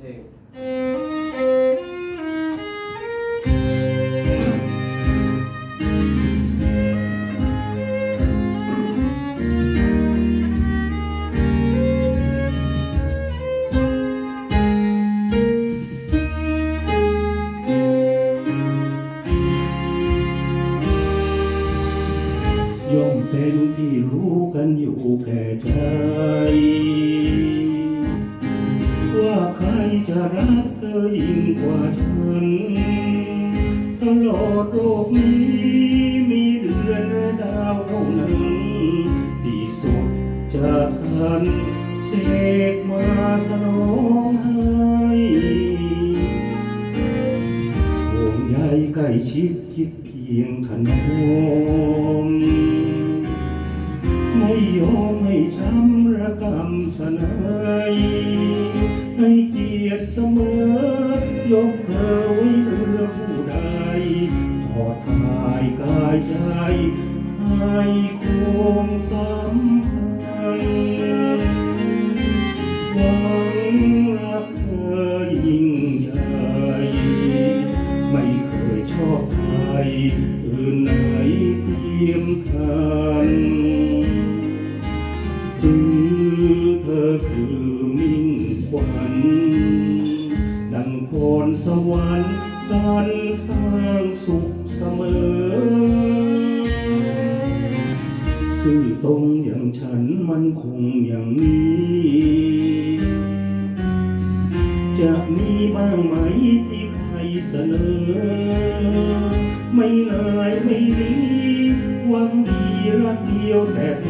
ย่อมเป็นที่รู้กันอยู่แก่ใจ รักเธอยิ่งกว่าฉันตลอดโลกนี้มีเดือนและดาวเท่านั้น ที่สุดจะสันเสกมาสนองให้ห่วงใยใกล้ชิดคิดเพียงถนอมไม่ยอมให้ช้ำระกำชนา มอยกเธอไว้เรือผู้ใดทอดทายกายใจให้ควงสัมพันธ์หวังรักเธอยิ่งใหญ่ไม่เคยชอบใครอื่นไหนเทียมกัน วรรค์สรรสร้างสุขเสมอซื่อตรงอย่างฉันมันคงอย่างนี้ จะมีบ้างไหมที่ใครเสนอ ไม่นายไม่มีหวังดีรักเดียวแต่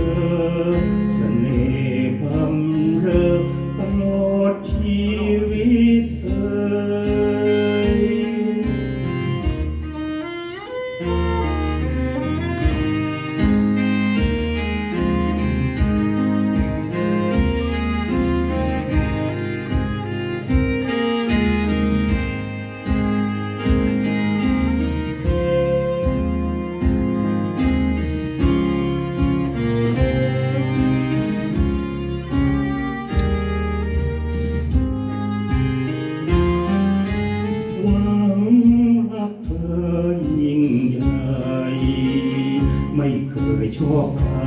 ไม่เคยชอบใคร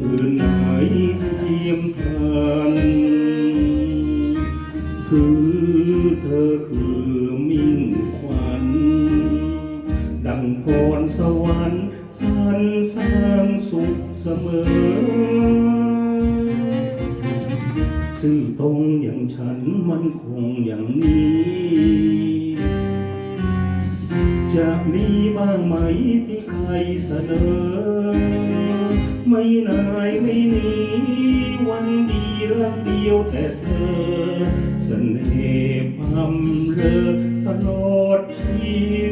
อื่นไหนเทียมกันคือเธอคือมิ่งขวัญ ดังพรสวรรค์สรรสร้างสุขเสมอ ซื่อตรงางไหมที่ใครเสนอ ไม่นายไม่หนีวันดีรักเดียวแต่เธอ เสน่ห์พำเลอตลอดชี